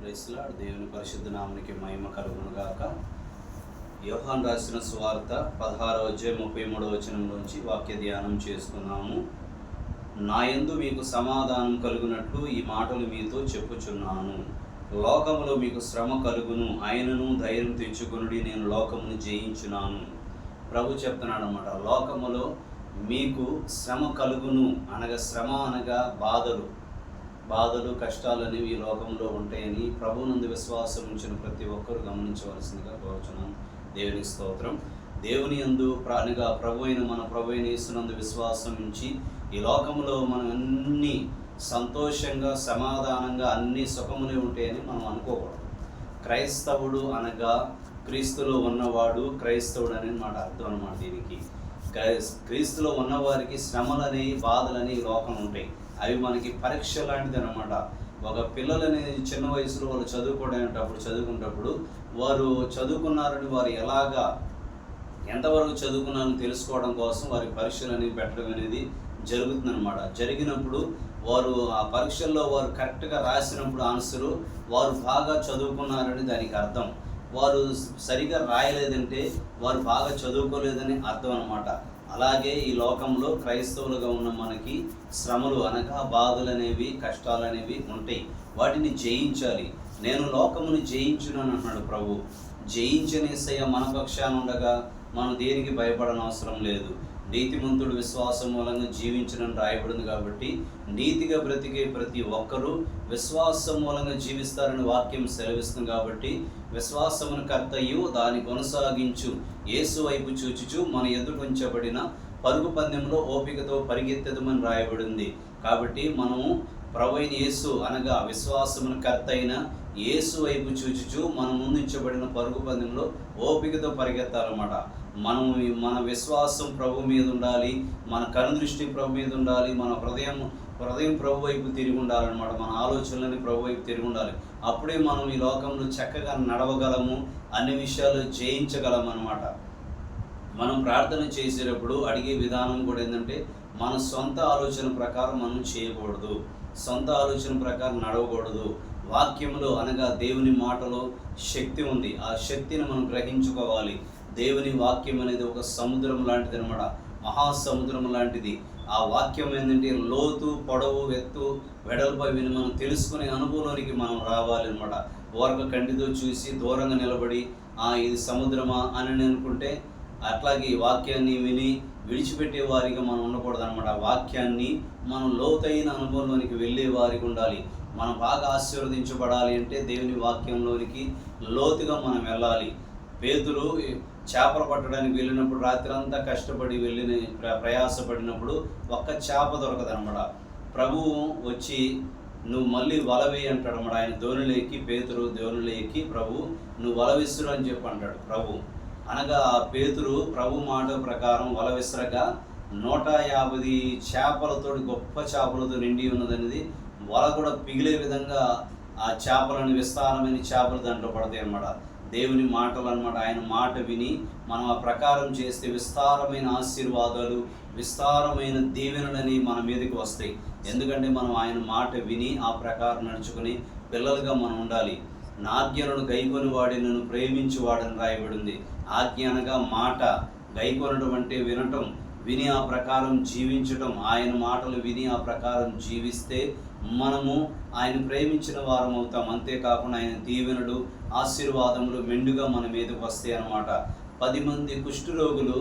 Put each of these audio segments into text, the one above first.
ప్రైస్లాడ్ దేవుని పరిశుద్ధ నామనికి మహిమ కలుగును గాక. యోహాన్ రాసిన స్వార్త పదహారో అధ్యాయం ముప్పై మూడో వచనం నుంచి వాక్య ధ్యానం చేసుకున్నాము నాయందు మీకు సమాధానం కలుగునట్లు ఈ మాటలు మీతో చెప్పుచున్నాను. లోకములో మీకు శ్రమ కలుగును ఆయనను ధైర్యం తెచ్చుకునుడి నేను లోకమును జయించున్నాను. ప్రభు చెప్తున్నాడు అనమాట లోకములో మీకు శ్రమ కలుగును అనగా శ్రమ అనగా బాధలు. బాధలు కష్టాలు అనేవి ఈ లోకంలో ఉంటాయని ప్రభునందు విశ్వాసం ఉంచిన ప్రతి ఒక్కరు గమనించవలసిందిగా కోరుచున్నాను దేవుని స్తోత్రం. దేవుని యందు ప్రాణిగా ప్రభు అయిన మన ప్రభు అయిన యేసునందు విశ్వాసం ఉంచి ఈ లోకంలో మనం అన్ని సంతోషంగా సమాధానంగా అన్ని సుఖమునే ఉంటాయని మనం అనుకోకూడదు. క్రైస్తవుడు అనగా క్రీస్తులో ఉన్నవాడు క్రైస్తవుడు అని మాట అర్థం అనమాట దీనికి. క్రీస్తులో ఉన్నవారికి శ్రమలని బాధలని లోకం ఉంటాయి. అవి మనకి పరీక్ష లాంటిది అనమాట ఒక పిల్లలని చిన్న వయసులో వాళ్ళు చదువుకోవడేటప్పుడు చదువుకునేటప్పుడు వారు చదువుకున్నారని వారు ఎలాగా ఎంతవరకు చదువుకున్నారని తెలుసుకోవడం కోసం వారి పరీక్షలు అనేవి పెట్టడం అనేది జరుగుతుందన్నమాట. జరిగినప్పుడు వారు ఆ పరీక్షల్లో వారు కరెక్ట్గా రాసినప్పుడు ఆన్సరు వారు బాగా చదువుకున్నారని దానికి అర్థం. వారు సరిగా రాయలేదంటే వారు బాగా చదువుకోలేదని అర్థం అనమాట అలాగే ఈ లోకంలో క్రైస్తవులుగా ఉన్న మనకి శ్రమలు అనగా బాధలు అనేవి కష్టాలు అనేవి ఉంటాయి. వాటిని జయించాలి. నేను లోకమును జయించునని అన్నాడు ప్రభు. జయించనేసయ్య మన పక్షాన ఉండగా మనం దేనికి భయపడనవసరం లేదు. నీతిమంతుడు విశ్వాసం మూలంగా జీవించడం రాయబడింది కాబట్టి నీతిగా బ్రతికే ప్రతి ఒక్కరూ విశ్వాసం మూలంగా జీవిస్తారని వాక్యం సెలవిస్తుంది కాబట్టి విశ్వాసమును కర్తయ్యు దాన్ని కొనసాగించు. యేసు వైపు చూచుచు మన ఎదుర్కొంచబడిన ఉంచబడిన పరుగు పందెంలో ఓపికతో పరిగెత్తదమని రాయబడింది. కాబట్టి మనము ప్రవైన యేసు అనగా విశ్వాసమును కర్త అయిన ఏసు వైపు చూచుచు మన ముందుంచబడిన పరుగు పందెంలో ఓపికతో పరిగెత్తాలన్నమాట. మనం మన విశ్వాసం ప్రభు మీద ఉండాలి మన కనుదృష్టి ప్రభు మీద ఉండాలి మన హృదయం హృదయం ప్రభు వైపు తిరిగి ఉండాలన్నమాట. మన ఆలోచనలని ప్రభు వైపు తిరిగి ఉండాలి. అప్పుడే మనం ఈ లోకంలో చక్కగా నడవగలము అన్ని విషయాలు జయించగలం అనమాట మనం ప్రార్థన చేసేటప్పుడు అడిగే విధానం కూడా ఏంటంటే మన సొంత ఆలోచన ప్రకారం మనం చేయకూడదు. సొంత ఆలోచన ప్రకారం నడవకూడదు. వాక్యంలో అనగా దేవుని మాటలో శక్తి ఉంది. ఆ శక్తిని మనం గ్రహించుకోవాలి. దేవుని వాక్యం అనేది ఒక సముద్రం లాంటిది అనమాట మహాసముద్రం లాంటిది. ఆ వాక్యం ఏంటంటే లోతు పొడవు ఎత్తు వెడల్పు అవి మనం తెలుసుకునే అనుభవంలోనికి మనం రావాలి అనమాట ఓరక కంటితో చూసి దూరంగా నిలబడి ఆ ఇది సముద్రమా? అని అనుకుంటే అట్లాగే ఈ వాక్యాన్ని విని విడిచిపెట్టే వారిగా మనం ఉండకూడదు అనమాట వాక్యాన్ని మనం లోతైన అనుభవంలోనికి వెళ్ళే వారికి ఉండాలి. మనం బాగా ఆశీర్వదించబడాలి అంటే దేవుని వాక్యంలోనికి లోతుగా మనం వెళ్ళాలి. పేతులు చేపలు పట్టడానికి వెళ్ళినప్పుడు రాత్రి అంతా కష్టపడి వెళ్ళిన ప్ర- ప్రయాసపడినప్పుడు ఒక్క చేప దొరకదనమాట. ప్రభువు వచ్చి నువ్వు మళ్ళీ వల వేయి అంటాడు అన్నమాట ఆయన ధోనిలో ఎక్కి పేతురు ధోనిలో ఎక్కి ప్రభు నువ్వు వల విసురు అని చెప్పి అంటాడు. ప్రభు అనగా ఆ పేతురు ప్రభు మాట ప్రకారం వల విసరగా నూట యాభై చేపలతో గొప్ప చేపలతో నిండి ఉన్నదనేది వల కూడా పిగిలే విధంగా ఆ చేపలను విస్తారమైన చేపలు దాంట్లో పడతాయి అన్నమాట. దేవుని మాటలు అనమాట ఆయన మాట విని మనం ఆ ప్రకారం చేస్తే విస్తారమైన ఆశీర్వాదాలు విస్తారమైన దీవెనలని మన మీదకి వస్తాయి. ఎందుకంటే మనం ఆయన మాట విని ఆ ప్రకారం నడుచుకుని పిల్లలుగా మనం ఉండాలి. నా గైకొని వాడి నన్ను ప్రేమించి వాడని రాయబడింది. ఆజ్ఞ అనగా మాట. గైకొనడం అంటే వినటం. విని ఆ ప్రకారం జీవించటం ఆయన మాటలు విని ఆ ప్రకారం జీవిస్తే మనము ఆయన ప్రేమించిన వారం అవుతాం. అంతేకాకుండా ఆయన దీవెనలు ఆశీర్వాదములు మెండుగా మన మీదకి వస్తాయి అన్నమాట. పది మంది కుష్ఠరోగులు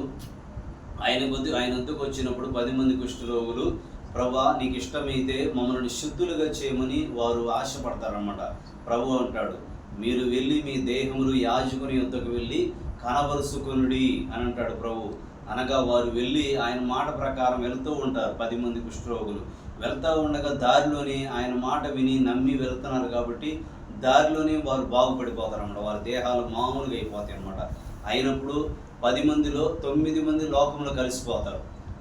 ఆయన కొద్ది ఆయన వద్దకు వచ్చినప్పుడు పది మంది కుష్ఠరోగులు ప్రభా నీకు ఇష్టమైతే మమ్మల్ని శుద్ధులుగా చేయమని వారు ఆశపడతారన్నమాట. ప్రభు అంటాడు మీరు వెళ్ళి మీ దేహములు యాజకుని యొద్దకు వెళ్ళి కనబరుసుకునుడి అని అంటాడు ప్రభు. అనగా వారు వెళ్ళి ఆయన మాట ప్రకారం వెళుతూ ఉంటారు పది మంది కుష్ఠరోగులు. వెళ్తూ ఉండగా దారిలోనే ఆయన మాట విని నమ్మి వెళ్తున్నారు కాబట్టి దారిలోనే వారు బాగుపడిపోతారు అన్నమాట. వారి దేహాలు మామూలుగా అయిపోతాయి అన్నమాట. అయినప్పుడు పది మందిలో తొమ్మిది మంది లోకంలో కలిసిపోతారు.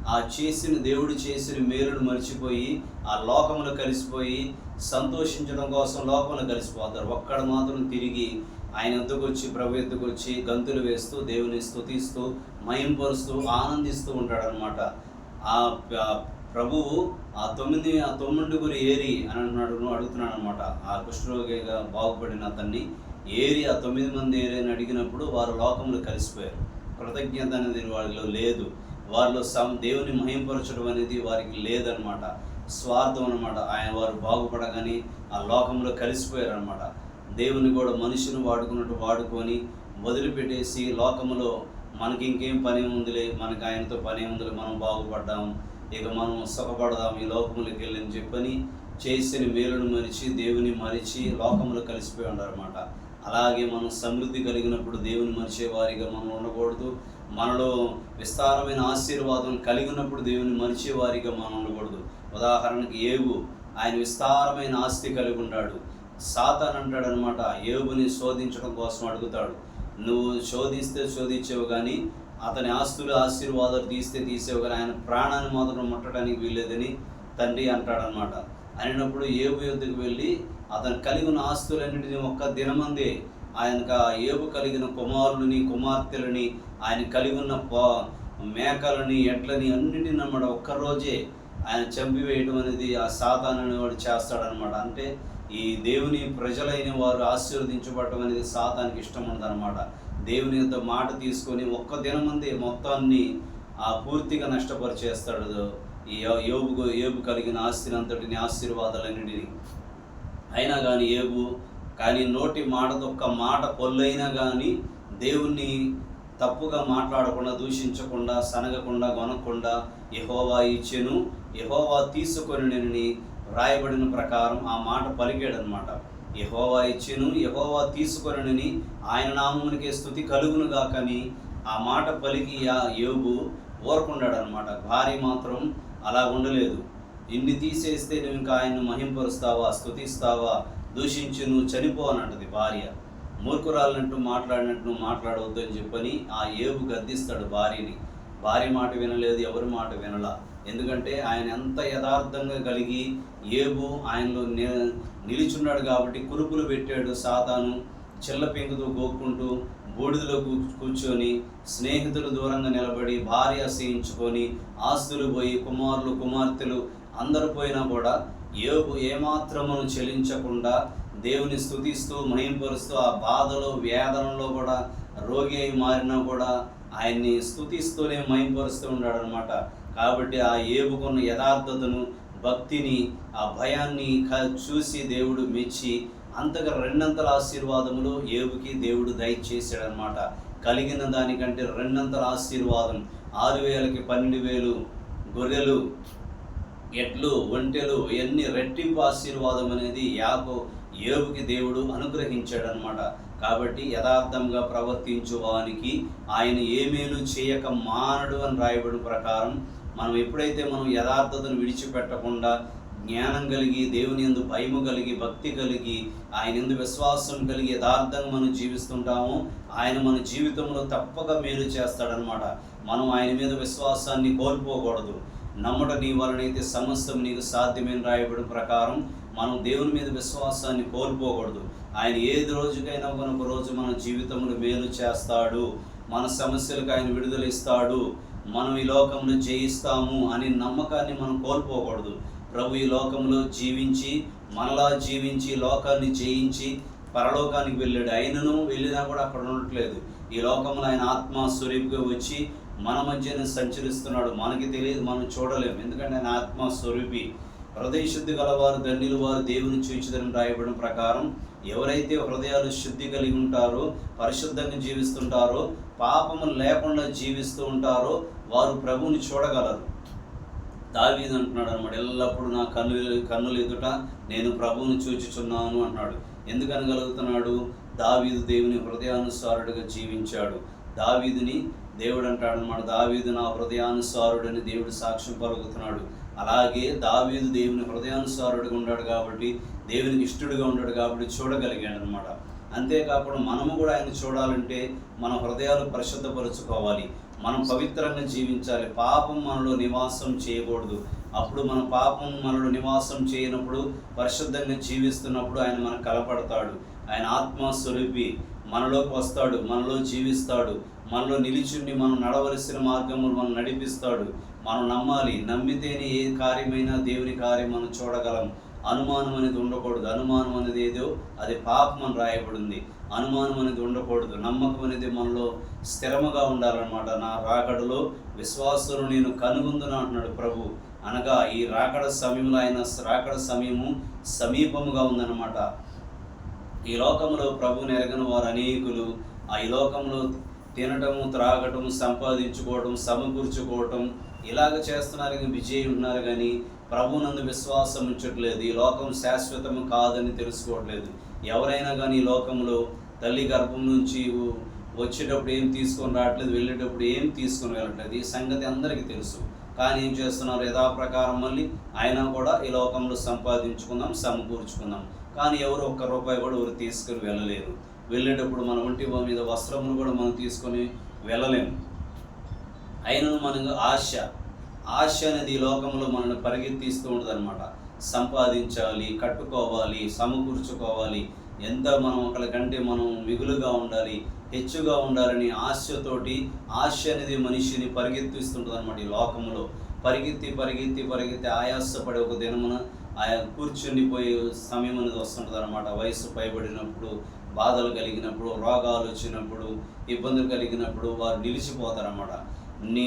ఆ చేసిన దేవుడు చేసిన మేలును మర్చిపోయి ఆ లోకంలో కలిసిపోయి సంతోషించడం కోసం లోకంలో కలిసిపోతారు. ఒక్కడ మాత్రం తిరిగి ఆయన ఎద్దుకు వచ్చి ప్రభు ఎద్దుకు వచ్చి గంతులు వేస్తూ దేవుని స్తుతిస్తూ మయంపరుస్తూ ఆనందిస్తూ ఉంటాడనమాట ఆ ప్రభువు ఆ తొమ్మిది ఆ తొమ్మిదిగురు ఏరి అని అంటున్నాడు అడుగుతున్నాడనమాట అడుగుతున్నాడు అనమాట ఆ కుష్ఠరోగిగా బాగుపడిన అతన్ని ఏరి ఆ తొమ్మిది మంది ఏరి అని అడిగినప్పుడు వారు లోకంలో కలిసిపోయారు. కృతజ్ఞత అనేది వారిలో లేదు. వారిలో సం దేవుని మహింపరచడం అనేది వారికి లేదనమాట స్వార్థం అనమాట ఆయన వారు బాగుపడగానే ఆ లోకంలో కలిసిపోయారు అనమాట దేవుని కూడా మనుషుని వాడుకున్నట్టు వాడుకొని వదిలిపెట్టేసి లోకములో మనకి ఇంకేం పని ఉందిలే మనకి ఆయనతో పని ఉందిలే మనం బాగుపడ్డాము ఇక మనం సుఖపడదాం ఈ లోకములకి వెళ్ళని చెప్పని చేసిన మేలును మరిచి దేవుని మరిచి లోకములు కలిసిపోయి ఉన్నారన్నమాట అలాగే మనం సమృద్ధి కలిగినప్పుడు దేవుని మరిచే వారిగా మనం ఉండకూడదు. మనలో విస్తారమైన ఆశీర్వాదం కలిగి ఉన్నప్పుడు దేవుని మరిచే వారిగా మనం ఉండకూడదు. ఉదాహరణకి ఏవు ఆయన విస్తారమైన ఆస్తి కలిగి ఉన్నాడు. సాతాన్ అంటాడు అనమాట ఏవుని శోధించడం కోసం అడుగుతాడు. నువ్వు శోధిస్తే శోధించేవు కానీ అతని ఆస్తులు ఆశీర్వాదాలు తీస్తే తీసేవు కానీ ఆయన ప్రాణాన్ని మాత్రం ముట్టడానికి వీల్లేదని తండ్రి అంటాడనమాట. అయినప్పుడు ఏబు యుద్ధకు వెళ్ళి అతను కలిగి ఉన్న ఆస్తులన్నింటినీ ఒక్క దినమందే ఆయన ఏబు కలిగిన కుమారులని కుమార్తెలని ఆయన కలిగి ఉన్న ప- మేకలని ఎడ్లని అన్నిటిని అన్నమాట ఒక్కరోజే ఆయన చంపివేయడం అనేది ఆ సాతాను అనేవాడు చేస్తాడనమాట. అంటే ఈ దేవుని ప్రజలైన వారు ఆశీర్వదించబడటం అనేది సాతానికి ఇష్టం ఉండదన్నమాట దేవుని యొక్క మాట తీసుకొని ఒక్క దినమంది మొత్తాన్ని ఆ పూర్తిగా నష్టపరిచేస్తాడు ఈ యో- యోబు ఏబు కలిగిన ఆస్తిని అంతటిని ఆశీర్వాదాలన్నిటిని. అయినా కానీ ఏబు కానీ నోటి మాటతో ఒక్క మాట పొల్లైనా కానీ దేవుణ్ణి తప్పుగా మాట్లాడకుండా దూషించకుండా సనగకుండా కొనకుండా యహోవా ఇచ్చెను. యహోవా తీసుకొని నేను రాయబడిన ప్రకారం ఆ మాట పలికాడనమాట. యహోవా ఇచ్చెను యహోవా తీసుకొనని ఆయన నామమునికే స్థుతి కలుగును గాకని ఆ మాట పలికి ఆ యోగు ఊరకుండాడు భార్య మాత్రం అలా ఉండలేదు. ఇన్ని తీసేస్తే నువ్వు ఇంకా ఆయన్ను మహింపరుస్తావా స్తుతిస్తావా దూషించి నువ్వు చనిపో అన్నది భార్య. మూర్ఖురాలినట్టు మాట్లాడినట్టు నువ్వు మాట్లాడవద్దు అని చెప్పని ఆ ఏబు గద్దిస్తాడు భార్యని. భార్య మాట వినలేదు ఎవరి మాట వినలా. ఎందుకంటే ఆయన ఎంత యథార్థంగా కలిగి ఏబు ఆయనలో ని- నిలిచున్నాడు కాబట్టి కురుపులు పెట్టాడు సాతాను చిల్ల పెంకుతో గోక్కుంటూ బూడిదలో కూ- కూర్చొని స్నేహితులు దూరంగా నిలబడి భార్య ఆశ్రయించుకొని ఆస్తులు పోయి కుమారులు కుమార్తెలు అందరూ పోయినా కూడా ఏబు ఏమాత్రమును చెలించకుండా దేవుని స్థుతిస్తూ మహింపరుస్తూ ఆ బాధలో వేదనలో కూడా రోగి అయి మారినా కూడా ఆయన్ని స్థుతిస్తూనే మహింపరుస్తూ ఉన్నాడు అనమాట కాబట్టి ఆ ఏబుకున్న యథార్థతను భక్తిని ఆ భయాన్ని చూసి దేవుడు మెచ్చి అంతగా రెండంతల ఆశీర్వాదములు ఏబుకి దేవుడు దయచేసాడనమాట కలిగిన దానికంటే రెండంతల ఆశీర్వాదం ఆరు వేలకి పన్నెండు వేలు గొర్రెలు ఎట్లు ఒంటెలు ఎన్ని రెట్టింపు ఆశీర్వాదం అనేది యాకో ఏబుకి దేవుడు అనుగ్రహించాడనమాట కాబట్టి యథార్థంగా ప్రవర్తించు వానికి ఆయన ఏ మేలు చేయక మానడు అని రాయబడిన ప్రకారం మనం ఎప్పుడైతే మనం యథార్థతను విడిచిపెట్టకుండా జ్ఞానం కలిగి దేవుని ఎందు భయము కలిగి భక్తి కలిగి ఆయన ఎందు విశ్వాసం కలిగి యథార్థంగా మనం జీవిస్తుంటామో ఆయన మన జీవితంలో తప్పక మేలు చేస్తాడనమాట మనం ఆయన మీద విశ్వాసాన్ని కోల్పోకూడదు. నమ్మట నీ వలనైతే సమస్తం నీకు సాధ్యమైన రాయబడిన ప్రకారం మనం దేవుని మీద విశ్వాసాన్ని కోల్పోకూడదు. ఆయన ఏది రోజుకైనా ఒక రోజు మన జీవితంలో మేలు చేస్తాడు. మన సమస్యలకు ఆయన విడుదల ఇస్తాడు. మనం ఈ లోకంలో జయిస్తాము అనే నమ్మకాన్ని మనం కోల్పోకూడదు. ప్రభు ఈ లోకంలో జీవించి మనలా జీవించి లోకాన్ని జయించి పరలోకానికి వెళ్ళాడు. ఆయనను వెళ్ళినా కూడా అక్కడ ఉండట్లేదు. ఈ లోకంలో ఆయన ఆత్మ స్వరూపుగా వచ్చి మన మధ్యన సంచరిస్తున్నాడు. మనకి తెలియదు మనం చూడలేము. ఎందుకంటే ఆయన ఆత్మ స్వరూపి. హృదయ శుద్ధి గలవారు ధన్యులు వారు దేవుని చూచిదని రాయబడిన ప్రకారం ఎవరైతే హృదయాలు శుద్ధి కలిగి ఉంటారో పరిశుద్ధంగా జీవిస్తుంటారో పాపము లేకుండా జీవిస్తూ ఉంటారో వారు ప్రభువుని చూడగలరు. దావీదు అంటున్నాడు అనమాట ఎల్లప్పుడూ నా కన్ను కన్నులు ఎదుట నేను ప్రభువుని చూచుచున్నాను అన్నాడు ఎందుకనగలుగుతున్నాడు? దావీదు దేవుని హృదయానుసారుడిగా జీవించాడు. దావీదుని దేవుడు అంటాడు అనమాట దావీదు నా హృదయానుసారుడని దేవుడు సాక్ష్యం పలుకుతున్నాడు. అలాగే దావీదు దేవుని హృదయానుసారుడిగా ఉన్నాడు కాబట్టి దేవునికి ఇష్టడుగా ఉన్నాడు కాబట్టి చూడగలిగాడు అనమాట. అంతేకాకుండా మనము కూడా ఆయన చూడాలంటే మన హృదయాలు పరిశుద్ధపరచుకోవాలి. మనం పవిత్రంగా జీవించాలి. పాపం మనలో నివాసం చేయకూడదు. అప్పుడు మన పాపం మనలో నివాసం చేయనప్పుడు పరిశుద్ధంగా జీవిస్తున్నప్పుడు ఆయన మనకు కలపడతాడు. ఆయన ఆత్మ స్వరూపి మనలోకి వస్తాడు మనలో జీవిస్తాడు. మనలో నిలిచుండి మనం నడవలసిన మార్గములు మనం నడిపిస్తాడు. మనం నమ్మాలి నమ్మితేనే ఏ కార్యమైనా దేవుని కార్యం మనం చూడగలం. అనుమానం అనేది ఉండకూడదు. అనుమానం అనేది ఏదో అది పాపం అని రాయబడింది. అనుమానం అనేది ఉండకూడదు. నమ్మకం అనేది మనలో స్థిరముగా ఉండాలన్నమాట. నా రాకడలో విశ్వాసులు నేను కనుగొందును అంటున్నాడు ప్రభు. అనగా ఈ రాకడ సమయంలో ఆయన రాకడ సమయము సమీపముగా ఉందన్నమాట. ఈ లోకంలో ప్రభుని ఎరగని వారు అనేకులు. ఆ ఈ లోకంలో తినటము త్రాగటం సంపాదించుకోవటం సమకూర్చుకోవటం ఇలాగ చేస్తున్నారు కానీ విజయ్ ఉన్నారు కానీ ప్రభునందు విశ్వాసం ఉంచట్లేదు. ఈ లోకం శాశ్వతము కాదని తెలుసుకోవట్లేదు. ఎవరైనా కానీ ఈ లోకంలో తల్లి గర్భం నుంచి వచ్చేటప్పుడు ఏం తీసుకొని రావట్లేదు వెళ్ళేటప్పుడు ఏం తీసుకొని వెళ్ళట్లేదు. ఈ సంగతి అందరికీ తెలుసు. కానీ ఏం చేస్తున్నారు? యథాప్రకారం మళ్ళీ అయినా కూడా ఈ లోకంలో సంపాదించుకుందాం సమకూర్చుకుందాం. కానీ ఎవరు ఒక్క రూపాయి కూడా ఎవరు తీసుకొని వెళ్ళలేరు. వెళ్ళేటప్పుడు మన ఒంటి మీద వస్త్రములు కూడా మనం తీసుకొని వెళ్ళలేము. అయినను మనకు ఆశ ఆశ అనేది ఈ లోకంలో మనల్ని పరిగెత్తిస్తూ ఉంటుంది అనమాట సంపాదించాలి కట్టుకోవాలి సమకూర్చుకోవాలి. ఎంత మనం ఒకళ్ళ కంటే మనం మిగులుగా ఉండాలి హెచ్చుగా ఉండాలని ఆశతోటి ఆశ అనేది మనిషిని పరిగెత్తిస్తుంటుంది అనమాట ఈ లోకంలో. పరిగెత్తి పరిగెత్తి పరిగెత్తి ఆయాసపడే ఒక దినమున ఆయా కూర్చుని పోయే సమయం అనేది వస్తుంటుంది అనమాట వయసు పైబడినప్పుడు బాధలు కలిగినప్పుడు రోగాలు వచ్చినప్పుడు ఇబ్బందులు కలిగినప్పుడు వారు నిలిచిపోతారన్నమాట. నీ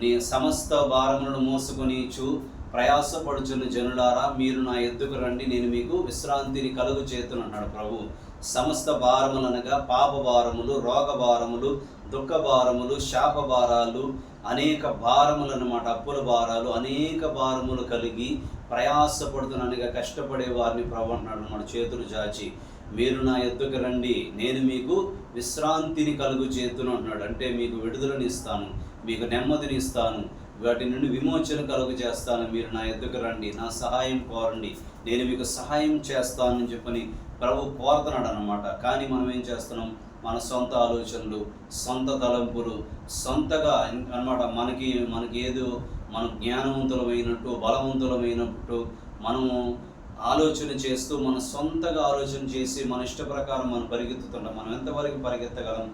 నీ సమస్త భారములను మోసుకొని చూ ప్రయాసపడుచున్న జనులారా మీరు నా ఎద్దుకు రండి నేను మీకు విశ్రాంతిని కలుగు చేతును అన్నాడు ప్రభు. సమస్త భారములు అనగా పాప భారములు రోగ భారములు దుఃఖ భారములు శాప భారాలు అనేక భారములు అన్నమాట అప్పుల భారాలు అనేక భారములు కలిగి ప్రయాసపడుతున్నగా కష్టపడే వారిని ప్రభు అంటున్నాడు. అన్నమాట చేతులు చాచి మీరు నా ఎద్దుకు రండి నేను మీకు విశ్రాంతిని కలుగు చేతును అంటున్నాడు. అంటే మీకు విడుదలని ఇస్తాను. మీకు నెమ్మదిని ఇస్తాను వాటి నుండి విమోచన కలుగు చేస్తాను. మీరు నా ఎద్దుకు రండి. నా సహాయం కోరండి. నేను మీకు సహాయం చేస్తానని చెప్పని ప్రభు కోరుతున్నాడు అనమాట కానీ మనం ఏం చేస్తున్నాం? మన సొంత ఆలోచనలు సొంత తలంపులు సొంతగా అన్నమాట. మనకి మనకి ఏదో మన జ్ఞానవంతులమైనట్టు బలవంతులమైనట్టు మనము ఆలోచన చేస్తూ మన సొంతగా ఆలోచన చేసి మన ఇష్ట ప్రకారం మనం పరిగెత్తుతుంటాం. మనం ఎంతవరకు పరిగెత్తగలం?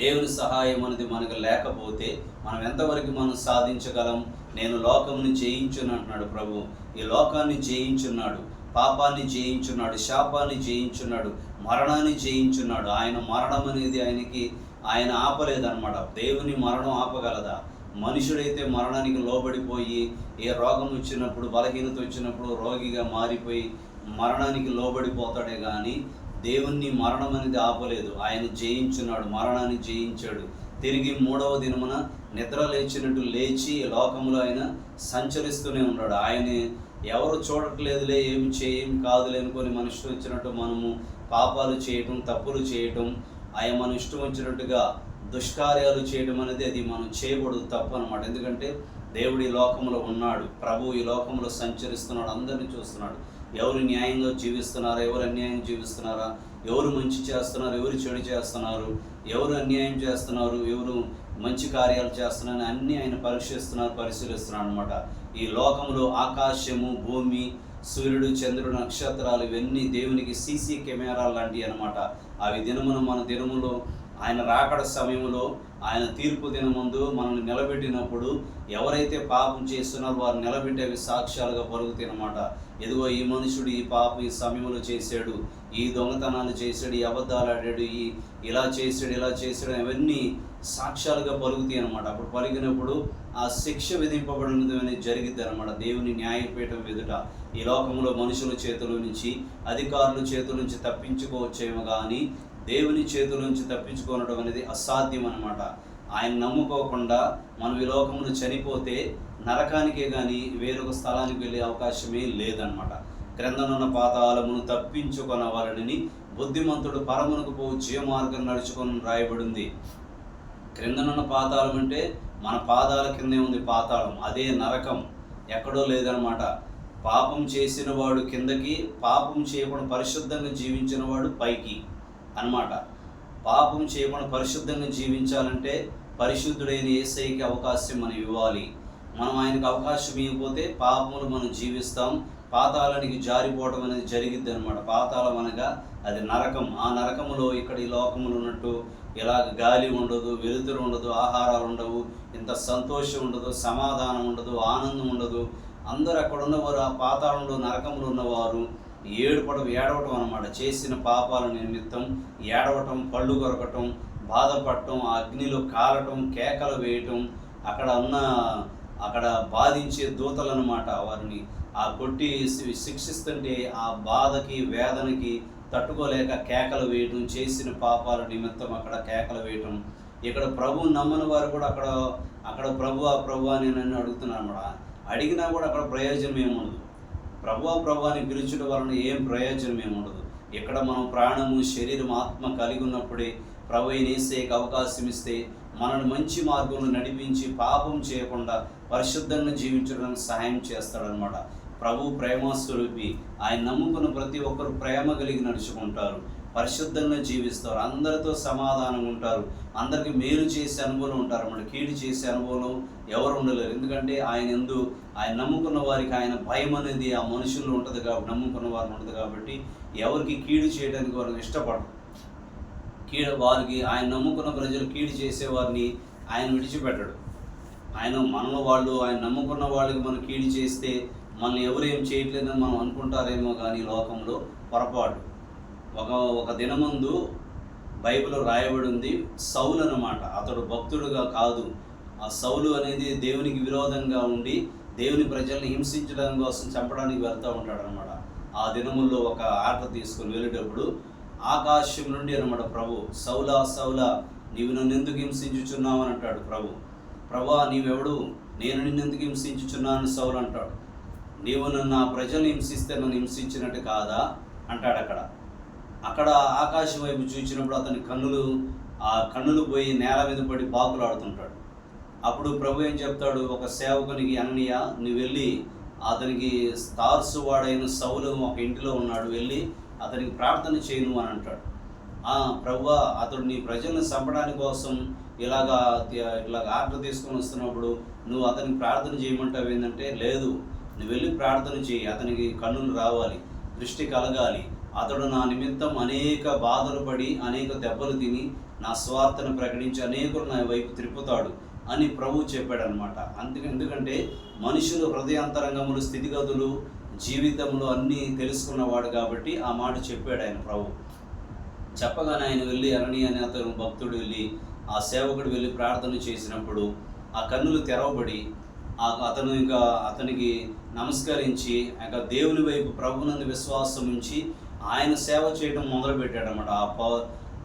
దేవుని సహాయం అనేది మనకు లేకపోతే మనం ఎంతవరకు మనం సాధించగలం? నేను లోకంని జయించును అంటున్నాడు ప్రభు. ఈ లోకాన్ని జయించున్నాడు. పాపాన్ని జయించున్నాడు. శాపాన్ని జయించున్నాడు. మరణాన్ని జయించున్నాడు. ఆయన మరణం అనేది ఆయనకి ఆయన ఆపలేదన్నమాట. దేవుని మరణం ఆపగలదా? మనుషుడైతే మరణానికి లోబడిపోయి ఏ రోగం వచ్చినప్పుడు బలహీనత వచ్చినప్పుడు రోగిగా మారిపోయి మరణానికి లోబడిపోతాడే కానీ దేవుణ్ణి మరణం అనేది ఆపలేదు. ఆయన జయించున్నాడు. మరణాన్ని జయించాడు. తిరిగి మూడవ దినమున నిద్ర లేచినట్టు లేచి లోకంలో ఆయన సంచరిస్తూనే ఉన్నాడు. ఆయన ఎవరు చూడట్లేదులే ఏమి చేయం కాదులే అనుకొని మన ఇష్టం వచ్చినట్టు మనము పాపాలు చేయటం తప్పులు చేయటం ఆయన మన ఇష్టం వచ్చినట్టుగా దుష్కార్యాలు చేయడం అనేది అది మనం చేయకూడదు తప్పు అనమాట ఎందుకంటే దేవుడు ఈ లోకంలో ఉన్నాడు. ప్రభు ఈ లోకంలో సంచరిస్తున్నాడు. అందరిని చూస్తున్నాడు. ఎవరు న్యాయంగా జీవిస్తున్నారా ఎవరు అన్యాయం జీవిస్తున్నారా ఎవరు మంచి చేస్తున్నారు ఎవరు చెడు చేస్తున్నారు ఎవరు అన్యాయం చేస్తున్నారు ఎవరు మంచి కార్యాలు చేస్తున్నారని అన్నీ ఆయన పరీక్షిస్తున్నారు పరిశీలిస్తున్నారు అనమాట ఈ లోకంలో ఆకాశము భూమి సూర్యుడు చంద్రుడు నక్షత్రాలు ఇవన్నీ దేవునికి సీసీ కెమెరా లాంటివి అనమాట అవి దినమున మన దినములో ఆయన రాకడ సమయంలో ఆయన తీర్పు దినముందు మనల్ని నిలబెట్టినప్పుడు ఎవరైతే పాపం చేస్తున్నారో వారు నిలబెట్టేవి సాక్ష్యాలుగా పలుకుతాయి అనమాట ఎదుగో ఈ మనుషుడు ఈ పాపం ఈ సమయంలో చేశాడు. ఈ దొంగతనాలు చేశాడు. ఈ అబద్ధాలు ఆడాడు. ఈ ఇలా చేశాడు ఇలా చేశాడు అవన్నీ సాక్ష్యాలుగా పలుకుతాయి అనమాట అప్పుడు పలికినప్పుడు ఆ శిక్ష విధింపబడినది అనేది జరిగిద్ది అనమాట దేవుని న్యాయపీఠం ఎదుట ఈ లోకంలో మనుషుల చేతుల నుంచి అధికారుల చేతుల నుంచి తప్పించుకోవచ్చేమో కానీ దేవుని చేతుల నుంచి తప్పించుకోనడం అనేది అసాధ్యం అనమాట ఆయన నమ్ముకోకుండా మనం ఈ లోకంలో చనిపోతే నరకానికే కానీ వేరొక స్థలానికి వెళ్ళే అవకాశమే లేదనమాట క్రిందనున్న పాతాళమును తప్పించుకొనవాలని బుద్ధిమంతుడు పరమునకు పో జీవమార్గం నడుచుకొని రాయబడింది. క్రిందనున్న పాతాళం అంటే మన పాదాల కిందే ఉంది పాతాళం అదే నరకం. ఎక్కడో లేదనమాట పాపం చేసిన వాడు కిందకి పాపం చేయకుండా పరిశుద్ధంగా జీవించిన వాడు పైకి. అన్నమాట. పాపం చేయకుండా పరిశుద్ధంగా జీవించాలంటే పరిశుద్ధుడైన ఏసైకి అవకాశం మనం ఇవ్వాలి. మనం ఆయనకు అవకాశం ఇవ్వకపోతే పాపములు మనం జీవిస్తాం. పాతాళానికి జారిపోవడం అనేది జరిగిద్ది అనమాట పాతాళం అనగా అది నరకం. ఆ నరకములో ఇక్కడ ఈ లోకములు ఉన్నట్టు ఇలాగ గాలి ఉండదు వెలుతురు ఉండదు ఆహారాలు ఉండవు. ఇంత సంతోషం ఉండదు సమాధానం ఉండదు ఆనందం ఉండదు. అందరూ అక్కడ ఉన్నవారు ఆ పాతాళంలో నరకములు ఉన్నవారు ఏడుపడం ఏడవటం అనమాట చేసిన పాపాల నిమిత్తం ఏడవటం పళ్ళు కొరకటం బాధపడటం ఆ అగ్నిలో కాలటం కేకలు వేయటం అక్కడ ఉన్న అక్కడ బాధించే దూతలు అనమాట వారిని. ఆ కొట్టి శిక్షిస్తుంటే ఆ బాధకి వేదనకి తట్టుకోలేక కేకలు వేయటం చేసిన పాపాల నిమిత్తం అక్కడ కేకలు వేయటం. ఇక్కడ ప్రభు నమ్మని వారు కూడా అక్కడ అక్కడ ప్రభు ఆ ప్రభు అని నన్ను అడుగుతున్నారు అనమాట అడిగినా కూడా అక్కడ ప్రయోజనం ఏముండదు. ప్రభా ప్రభు అని పిలుచుట వలన ఏం ప్రయోజనం ఏముండదు ఇక్కడ మనం ప్రాణము శరీరం ఆత్మ కలిగి ఉన్నప్పుడే ప్రభు నేసేకి అవకాశం ఇస్తే మనల్ని మంచి మార్గంలో నడిపించి పాపం చేయకుండా పరిశుద్ధంగా జీవించడానికి సహాయం చేస్తాడనమాట ప్రభు ప్రేమస్వరూపి ఆయన నమ్ముకున్న ప్రతి ఒక్కరు ప్రేమ కలిగి నడుచుకుంటారు. పరిశుద్ధంగా జీవిస్తారు. అందరితో సమాధానం ఉంటారు. అందరికి మేలు చేసే అనుభవం ఉంటారు. మన కీడు చేసే అనుభవం ఎవరు ఉండలేరు. ఎందుకంటే ఆయన ఎందు ఆయన నమ్ముకున్న వారికి ఆయన భయం అనేది ఆ మనుషుల్లో ఉంటుంది కాబట్టి నమ్ముకున్న వారిని ఉంటుంది కాబట్టి ఎవరికి కీడు చేయడానికి వారు ఇష్టపడరు. కీడు వారికి ఆయన నమ్ముకున్న ప్రజలు కీడు చేసే వారిని ఆయన విడిచిపెట్టడు. ఆయన మనలో వాళ్ళు ఆయన నమ్ముకున్న వాళ్ళకి మనం కీడు చేస్తే మనల్ని ఎవరు ఏం చేయట్లేదని మనం అనుకుంటారేమో కానీ లోకంలో పొరపాటు. ఒక ఒక దినమందు బైబిల్ రాయబడి ఉంది సౌలు అనమాట అతడు భక్తుడుగా కాదు. ఆ సౌలు అనేది దేవునికి విరోధంగా ఉండి దేవుని ప్రజల్ని హింసించడం కోసం చంపడానికి వెళ్తూ ఉంటాడు అనమాట ఆ దినముల్లో ఒక ఆట తీసుకొని వెళ్ళేటప్పుడు ఆకాశం నుండి అనమాట ప్రభు సౌలా సౌలా నీవు నన్ను ఎందుకు హింసించుచున్నావు? అని అంటాడు ప్రభు. ప్రభా నీవెవడు? నేను నిన్ను ఎందుకు హింసించుచున్నాను సౌలు అంటాడు. నీవు నన్ను నా ప్రజలు హింసిస్తే నన్ను హింసించినట్టు కాదా? అంటాడు అక్కడ. అక్కడ ఆకాశం వైపు చూచినప్పుడు అతని కన్నులు ఆ కన్నులు పోయి నేల మీద పడి బాకులాడుతుంటాడు. అప్పుడు ప్రభు ఏం చెప్తాడు? ఒక సేవకునికి అన్నయ్య నువ్వు వెళ్ళి అతనికి స్టార్స్ వాడైన సౌలు ఒక ఇంటిలో ఉన్నాడు వెళ్ళి అతనికి ప్రార్థన చేయను అని అంటాడు. ప్రభు అతడు నీ ప్రజల్ని చంపడానికి కోసం ఇలాగా ఇలాగ ఆర్డర్ తీసుకొని వస్తున్నప్పుడు నువ్వు అతనికి ప్రార్థన చేయమంటావు ఏంటంటే లేదు. నువ్వు వెళ్ళి ప్రార్థన చేయి. అతనికి కన్నులు రావాలి దృష్టి కలగాలి. అతడు నా నిమిత్తం అనేక బాధలు పడి అనేక దెబ్బలు తిని నా స్వార్థను ప్రకటించి అనేకులు నా వైపు తిప్పుతాడు అని ప్రభు చెప్పాడు అనమాట అందుకే ఎందుకంటే మనుషులు హృదయాంతరంగములు స్థితిగతులు జీవితంలో అన్నీ తెలుసుకున్నవాడు కాబట్టి ఆ మాట చెప్పాడు ఆయన ప్రభు చెప్పగానే ఆయన వెళ్ళి అరణి అనే అతను భక్తుడు వెళ్ళి ఆ సేవకుడు వెళ్ళి ప్రార్థన చేసినప్పుడు ఆ కన్నులు తెరవబడి అతను ఇంకా అతనికి నమస్కరించి ఇంకా దేవుని వైపు ప్రభునందు విశ్వాసం ఉంచి ఆయన సేవ చేయడం మొదలుపెట్టాడనమాట ఆ పౌ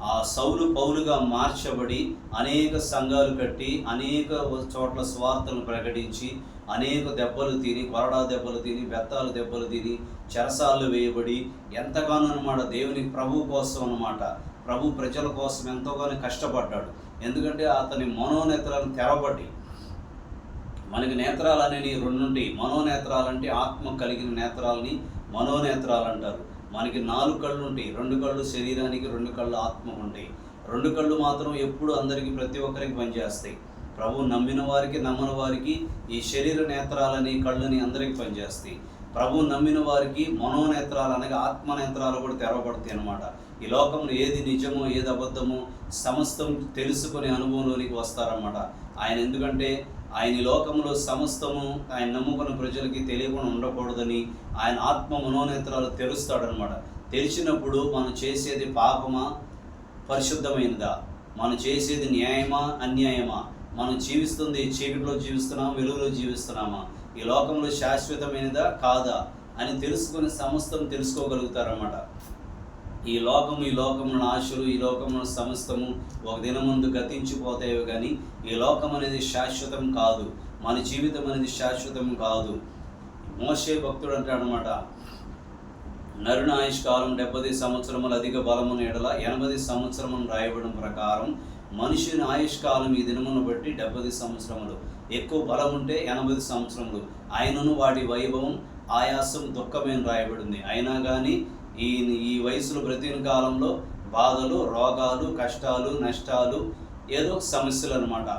ఆ సౌలు పౌలుగా మార్చబడి అనేక సంఘాలు కట్టి అనేక చోట్ల స్వార్థను ప్రకటించి అనేక దెబ్బలు తిని కొరడా దెబ్బలు తిని బెత్తాలు దెబ్బలు తిని చెరసాలు వేయబడి ఎంతగానో అనమాట దేవుని ప్రభు కోసం అనమాట ప్రభు ప్రజల కోసం ఎంతోగానో కష్టపడ్డాడు. ఎందుకంటే అతని మనోనేతలను తెరబడి మనకి నేత్రాలు అనేవి రెండు ఉంటాయి మనోనేత్రాలు అంటే ఆత్మ కలిగిన నేత్రాలని మనోనేత్రాలు అంటారు మనకి నాలుగు కళ్ళు ఉంటాయి రెండు కళ్ళు శరీరానికి రెండు కళ్ళు ఆత్మ ఉంటాయి రెండు కళ్ళు మాత్రం ఎప్పుడు అందరికీ ప్రతి ఒక్కరికి పనిచేస్తాయి. ప్రభు నమ్మిన వారికి నమ్మని వారికి ఈ శరీర నేత్రాలని కళ్ళని అందరికీ పనిచేస్తాయి. ప్రభు నమ్మిన వారికి మనోనేత్రాలు అనగా ఆత్మ నేత్రాలు కూడా తెరవబడతాయి అనమాట ఈ లోకంలో ఏది నిజమో ఏది అబద్ధమో సమస్తం తెలుసుకునే అనుభవంలోనికి వస్తారన్నమాట. ఆయన ఎందుకంటే ఆయన లోకంలో సమస్తము ఆయన నమ్ముకున్న ప్రజలకి తెలియకుండా ఉండకూడదని ఆయన ఆత్మ మనోనేత్రాలు తెరుస్తాడనమాట తెలిసినప్పుడు మనం చేసేది పాపమా? పరిశుద్ధమైనదా? మనం చేసేది న్యాయమా? అన్యాయమా? మనం జీవిస్తుంది చీకటిలో జీవిస్తున్నామా? వెలుగులో జీవిస్తున్నామా? ఈ లోకంలో శాశ్వతమైనదా? కాదా? అని తెలుసుకుని సమస్తం తెలుసుకోగలుగుతారన్నమాట. ఈ లోకము ఈ లోకమున ఆశలు ఈ లోకమున సమస్తము ఒక దినముందు గతించిపోతాయి కానీ ఈ లోకం అనేది శాశ్వతం కాదు. మన జీవితం అనేది శాశ్వతం కాదు. మోసే భక్తుడు అంటాడనమాట నరుణ ఆయుష్ కాలం సంవత్సరములు అధిక బలమున ఎడల ఎనభై సంవత్సరమును రాయబడిన ప్రకారం మనిషిని ఆయుష్ కాలం ఈ దినమును బట్టి డెబ్బై సంవత్సరములు. ఎక్కువ బలం ఉంటే ఎనభై సంవత్సరములు. ఆయనను వాటి వైభవం ఆయాసం దుఃఖమేం రాయబడింది. అయినా కానీ ఈ ఈ వయసులో బ్రతికిన కాలంలో బాధలు రోగాలు కష్టాలు నష్టాలు ఏదో ఒక సమస్యలు అనమాట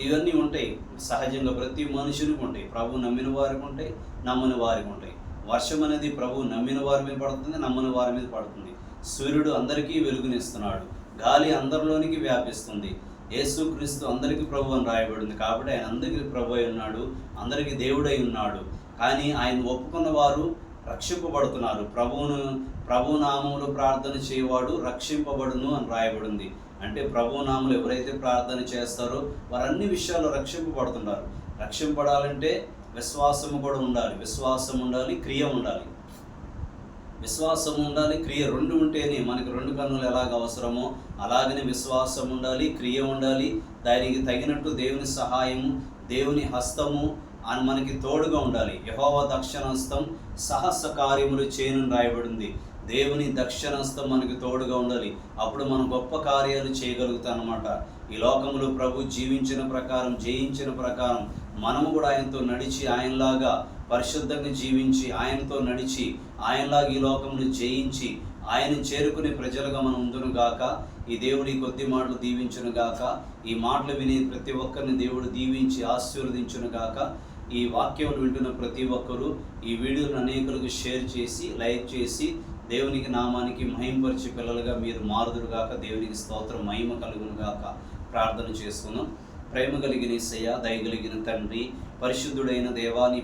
ఇవన్నీ ఉంటాయి. సహజంగా ప్రతి మనుషునికి ఉంటాయి. ప్రభు నమ్మిన వారికి ఉంటాయి నమ్మని వారికి ఉంటాయి. వర్షం అనేది ప్రభు నమ్మిన వారి మీద పడుతుంది నమ్మని వారి మీద పడుతుంది. సూర్యుడు అందరికీ వెలుగునిస్తున్నాడు. గాలి అందరిలోనికి వ్యాపిస్తుంది. యేసుక్రీస్తు అందరికీ ప్రభు అని రాయబడింది. కాబట్టి ఆయన అందరికీ ప్రభు అయి ఉన్నాడు అందరికీ దేవుడై ఉన్నాడు. కానీ ఆయన ఒప్పుకున్న వారు రక్షింపబడుతున్నారు. ప్రభువును ప్రభునామములు ప్రార్థన చేయవాడు రక్షింపబడును అని రాయబడింది. అంటే ప్రభునాములు ఎవరైతే ప్రార్థన చేస్తారో వారు అన్ని విషయాల్లో రక్షింపబడుతున్నారు రక్షింపడాలంటే విశ్వాసము కూడా ఉండాలి. విశ్వాసం ఉండాలి క్రియ ఉండాలి. విశ్వాసం ఉండాలి క్రియ రెండు ఉంటేనే మనకి రెండు కన్నులు ఎలాగ అవసరమో అలాగనే విశ్వాసం ఉండాలి క్రియ ఉండాలి. దానికి తగినట్టు దేవుని సహాయము దేవుని హస్తము అని మనకి తోడుగా ఉండాలి. యహోవ దక్షిణహస్తం సహస్ర కార్యములు చేయను రాయబడింది. దేవుని దక్షిణహస్తం మనకి తోడుగా ఉండాలి. అప్పుడు మనం గొప్ప కార్యాలు చేయగలుగుతాం అనమాట ఈ లోకంలో ప్రభు జీవించిన ప్రకారం జయించిన ప్రకారం మనము కూడా ఆయనతో నడిచి ఆయనలాగా పరిశుద్ధంగా జీవించి ఆయనతో నడిచి ఆయనలాగా ఈ లోకంలో జయించి ఆయన చేరుకునే ప్రజలుగా మనం ఉందును గాక. ఈ దేవుడి కొద్ది మాటలు దీవించును గాక. ఈ మాటలు విని ప్రతి ఒక్కరిని దేవుడు దీవించి ఆశీర్వదించును గాక. ఈ వాక్యం వింటున్న ప్రతి ఒక్కరూ ఈ వీడియోను అనేకులకు షేర్ చేసి లైక్ చేసి దేవునికి నామానికి మహింపరిచి పిల్లలుగా మీరు మారుదురు గాక. దేవునికి స్తోత్రం మహిమ కలుగును గాక. ప్రార్థన చేసుకున్నాం ప్రేమ కలిగిన ఇసయ్య దయగలిగిన తండ్రి పరిశుద్ధుడైన దేవా నీ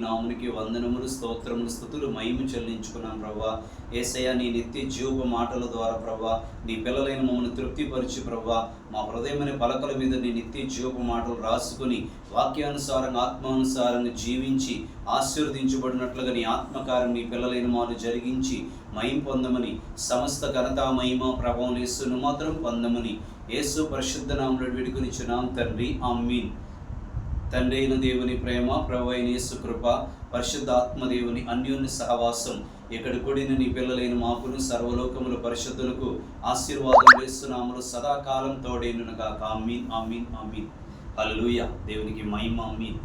నామునికి వందనములు స్తోత్రములు స్థుతులు మహిమ చెల్లించుకున్నాను ప్రభా. ఏసయ్య నీ నిత్య జీవ మాటల ద్వారా ప్రభా నీ పిల్లలైన మమ్మల్ని తృప్తిపరిచి ప్రభా మా హృదయమైన పలకల మీద నీ నిత్య జీవపు మాటలు రాసుకుని వాక్యానుసారంగా ఆత్మానుసారంగా జీవించి ఆశీర్వదించబడినట్లుగా నీ ఆత్మకారం నీ పిల్లలైన మాను జరిగించి మయం పొందమని సమస్త ఘనత మహిమ ప్రభావం యేసును మాత్రం పొందమని యేసు పరిశుద్ధ నామములో వేడుకొనిచున్నాం తండ్రి. ఆమీన్. తండ్రి అయిన దేవుని ప్రేమ ప్రభు అయిన కృప పరిశుద్ధాత్మ దేవుని అన్యోన్య సహవాసం ఇక్కడ కూడిన నీ పిల్లలైన మాకును సర్వలోకముల పరిశుద్ధులకు ఆశీర్వాదం వేస్తున్నాములు సదాకాలం తోడేనుగా ఆమీన్ ఆమీన్ ఆమీన్. హల్లెలూయా. దేవునికి మహిమ ఆమీన్.